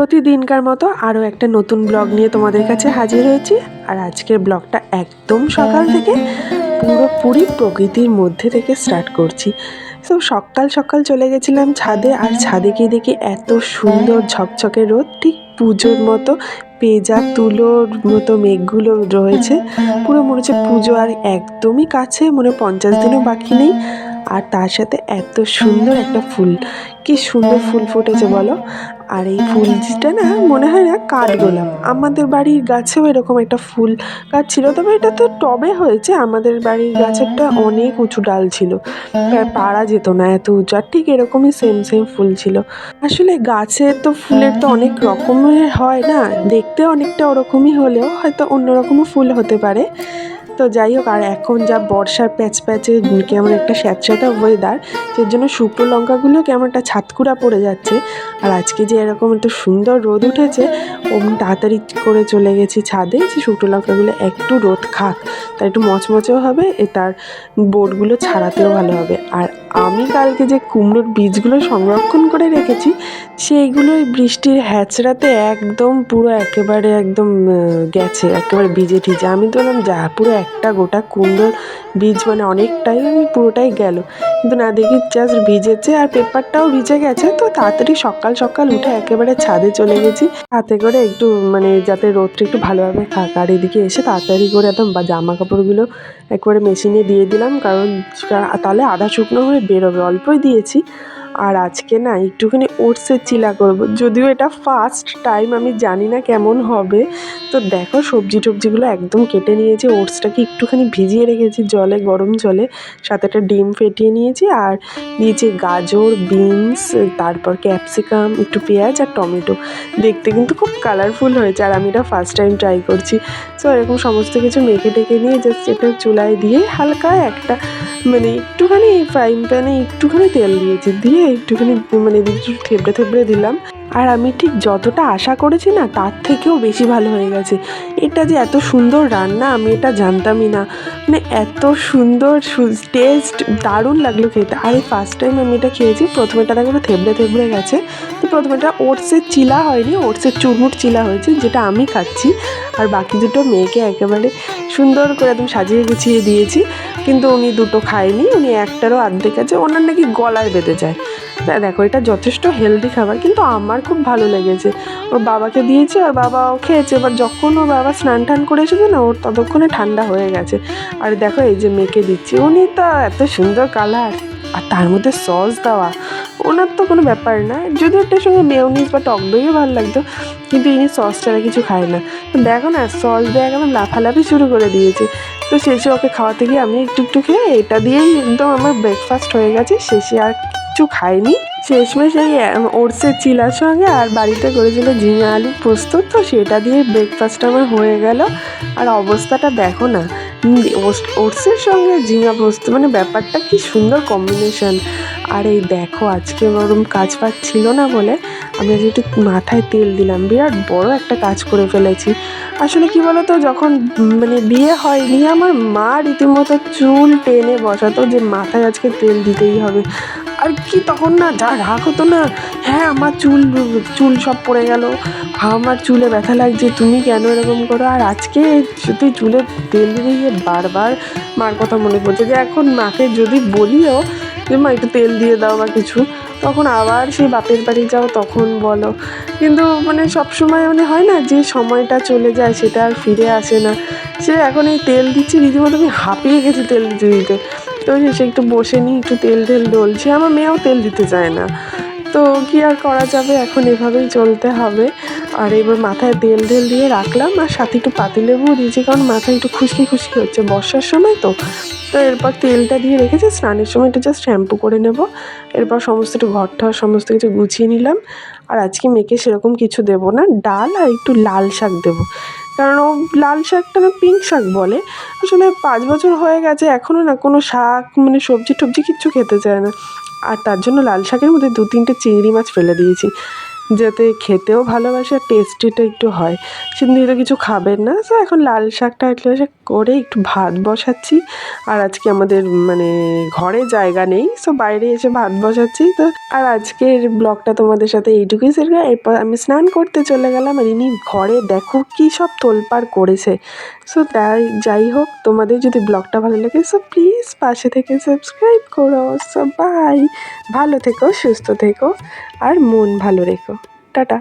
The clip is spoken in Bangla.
প্রতিদিনকার মতো আরও একটা নতুন ব্লগ নিয়ে তোমাদের কাছে হাজির হয়েছি। আর আজকের ব্লগটা একদম সকাল থেকে পুরোপুরি প্রকৃতির মধ্যে থেকে স্টার্ট করছি। তো সকাল সকাল চলে গেছিলাম ছাদে আর ছাদে গিয়ে দেখি এত সুন্দর ঝকঝকে রোদ, ঠিক পুজোর মতো পেজা, তুলোর মতো মেঘগুলো রয়েছে। পুরো মনে হচ্ছে পুজো আর একদমই কাছে, মনে পঞ্চাশ দিনও বাকি নেই। আর তার সাথে এত সুন্দর একটা ফুল। কি সুন্দর ফুল ফুটেছে বলো? আর এই ফুলটা না মনে হয় না কাঠগোলাপ। আমাদের বাড়ির গাছেও এরকম একটা ফুল গাছ ছিল, তবে এটা তো টবে হয়েছে। আমাদের বাড়ির গাছেরটা অনেক উঁচু ডাল ছিল। পারা যেত না এত উঁচু, আর ঠিক এরকমই সেম সেম ফুল ছিল। আসলে গাছে তো ফুলের তো অনেক রকমের হয় না। দেখতে অনেকটা ওরকমই হলেও হয়তো অন্যরকমও ফুল হতে পারে। তো যাই হোক, আর এখন যা বর্ষার প্যাচ প্যাচে কেমন একটা স্যাঁতস্যাঁতা ওয়েদার যার জন্য শুকনো লঙ্কাগুলো কেমন একটা ছাতকুড়া পড়ে যাচ্ছে। আর আজকে যে এরকম একটা সুন্দর রোদ উঠেছে অমনি তাড়াতাড়ি করে চলে গেছি ছাদে, যে শুকনো লঙ্কাগুলো একটু রোদ খাক, তার একটু মচমচেও হবে, এ তার বোর্ডগুলো ছাড়াতেও ভালো হবে। আর আমি কালকে যে কুমড়োর বীজগুলো সংরক্ষণ করে রেখেছি সেইগুলো এই বৃষ্টির হ্যাচড়াতে একদম পুরো একেবারে একদম গেছে, একেবারে ভিজে ঠিজে আমি তো বললাম, যা, পুরো একটা গোটা কুমড়োর বীজ মানে অনেকটাই আমি পুরোটাই গেল। কিন্তু না, দেখি জাস্ট ভিজেছে আর পেপারটাও ভিজে গেছে, তো তাড়াতাড়ি সকাল সকাল উঠে একেবারে ছাদে চলে গেছি। হাতে করে একটু মানে যাতে রোদটা একটু ভালোভাবে খাক আর এদিকে এসে তাড়াতাড়ি করে একদম জামা কাপড়গুলো একবারে মেশিনে দিয়ে দিলাম, কারণ তাহলে আধা শুকনো হয়ে বেরোবে, অল্পই দিয়েছি। আর আজকে না একটুখানি ওটসের চিলা করব। যদিও এটা ফার্স্ট টাইম আমি জানি না কেমন হবে। তো দেখো সবজি টবজিগুলো একদম কেটে নিয়েছি। ওটসটাকে একটুখানি ভিজিয়ে রেখেছি জলে, গরম জলে। সাথে একটা ডিম ফেটিয়ে নিয়েছি। আর নিয়েছি গাজর বিনস তারপর ক্যাপসিকাম একটু পেঁয়াজ আর টমেটো। দেখতে কিন্তু খুব কালারফুল হয়েছে আর আমি এটা ফার্স্ট টাইম ট্রাই করছি। সো এরকম সমস্ত কিছু মেখে টেকে নিয়ে জাস্ট এটা চুলায় দিয়ে হালকা একটা মানে একটুখানি ফ্রাইং প্যানে একটুখানি তেল দিয়েছি দিয়ে একটুখানি মানে থেবড়ে থেবড়ে দিলাম। আর আমি ঠিক যতটা আশা করেছি না, তার থেকেও বেশি ভালো হয়ে গেছে। এটা যে এত সুন্দর রান্না, আমি এটা জানতামই না। মানে এত সুন্দর টেস্ট দারুণ লাগল খেতে। আর এই ফার্স্ট টাইম আমি এটা খেয়েছি, প্রথমে এটা দেখো থেবড়ে থেবড়ে গেছে। তো প্রথমে এটা ওটসের চিলা হয়নি ওটসের চুরমুট চিলা হয়েছে, যেটা আমি খাচ্ছি। আর বাকি দুটো মেয়েকে একেবারে সুন্দর করে একদম সাজিয়ে গুছিয়ে দিয়েছি। কিন্তু উনি দুটো খায়নি, উনি একটারও অর্ধেক আছে, ওনার নাকি গলায় বেঁধে যায়। দেখো, এটা যথেষ্ট হেলদি খাবার, কিন্তু আমার খুব ভালো লেগেছে। ওর বাবাকে দিয়েছি আর বাবাও খেয়েছে, এবার যখন ওর বাবা স্নান টান করে এসেছে না, ওর ততক্ষণে ঠান্ডা হয়ে গেছে। আর দেখো, এই যে মেয়েকে দিচ্ছি, উনি তো এত সুন্দর কালার আর তার মধ্যে সস দেওয়া, ওনার তো কোনো ব্যাপার না। যদি ওটার সঙ্গে মেয়নিজ বা টক দইও ভালো লাগতো, কিন্তু ইনি সস ছাড়া কিছু খায় না। তো দেখো না সস দিয়ে একদম লাফালাফি শুরু করে দিয়েছে। তো শেষে ওকে খাওয়াতে গিয়ে আমি একটু একটু খেয়ে, এটা দিয়েই একদম আমার ব্রেকফাস্ট হয়ে গেছে, শেষে আর কিচ্ছু খাইনি। শেষমেশ এই ওটসের চিলার সঙ্গে আর বাড়িতে করেছিল ঝিঙে আলু প্রস্তুত তো সেটা দিয়ে ব্রেকফাস্ট আমার হয়ে গেল। আর অবস্থাটা দেখো না ওটসের সঙ্গে ঝিঙা পোস্ত মানে ব্যাপারটা কি সুন্দর কম্বিনেশন আর এই দেখো, আজকে ওরম কাজ ফাজ ছিল না বলে আমি আজকে একটু মাথায় তেল দিলাম। বিরাট বড় একটা কাজ করে ফেলেছি। আসলে কি বলতো, যখন মানে বিয়ে হয়নি, আমার মা রীতিমতো চুল টেনে বসাতো যে মাথায় আজকে তেল দিতেই হবে। আর কি তখন না, যা রাগ হতো না হ্যাঁ আমার চুল চুল সব পড়ে গেল। আমার চুলে ব্যথা লাগছে, তুমি কেন এরকম করো? আর আজকে সত্যি চুলে তেল দিতে গিয়ে বারবার মার কথা মনে পড়ছে যে, এখন মাকে যদি বলিও যে, মা, একটু তেল দিয়ে দাও বা কিছু। তখন আবার সেই বাপের বাড়ি যাও তখন বলো। কিন্তু মানে সব সময় মানে হয় না যে সময়টা চলে যায় সেটা আর ফিরে আসে না। সে এখন এই তেল দিচ্ছি, রীতিমতো আমি হাঁপিয়ে গেছি তেল দিতে দিতে। তো সে একটু বসে নিই, একটু তেল টেল ডলছে আমার মেয়েও তেল দিতে চায় না। তো কি আর করা যাবে? এখন এভাবেই চলতে হবে। আর এবার মাথায় তেল ঢেল দিয়ে রাখলাম আর সাথে একটু পাতিলেবুও দিয়েছি কারণ মাথায় একটু খুশকি খুশকি হচ্ছে বর্ষার সময় তো। তো এরপর তেলটা দিয়ে রেখেছি, স্নানের সময় একটু জাস্ট শ্যাম্পু করে নেব। এরপর সমস্ত একটু ঘর ঠর সমস্ত কিছু গুছিয়ে নিলাম। আর আজকে মেয়েকে সেরকম কিছু দেবো না, ডাল আর একটু লাল শাক দেবো। কারণ ও লাল শাকটা না পিঙ্ক শাক বলে। আসলে পাঁচ বছর হয়ে গেছে এখনও না কোনো শাক মানে সবজি টবজি কিচ্ছু খেতে চায় না। আর তার জন্য লাল শাকের মধ্যে দু তিনটে চিংড়ি মাছ ফেলে দিয়েছি। যাতে খেতেও ভালোবাসে আর টেস্টিটা একটু হয়। সিন্ধি তো কিছু খাবেন না, তো এখন লাল শাকটা একটু করে একটু ভাত বসাচ্ছি। আর আজকে আমাদের মানে ঘরে জায়গা নেই সো বাইরে এসে ভাত বসাচ্ছি। তো আর আজকের ব্লগটা তোমাদের সাথে এইটুকুই শেয়ার এরপর আমি স্নান করতে চলে গেলাম আর ইনি ঘরে দেখো কী সব তোলপাড় করেছে। সো তাই যাই হোক, তোমাদের যদি ব্লগটা ভালো লাগে সো প্লিজ পাশে থেকে সাবস্ক্রাইব করো। সো বাই ভালো থেকো, সুস্থ থেকো, আর মন ভালো রেখো। টাটা।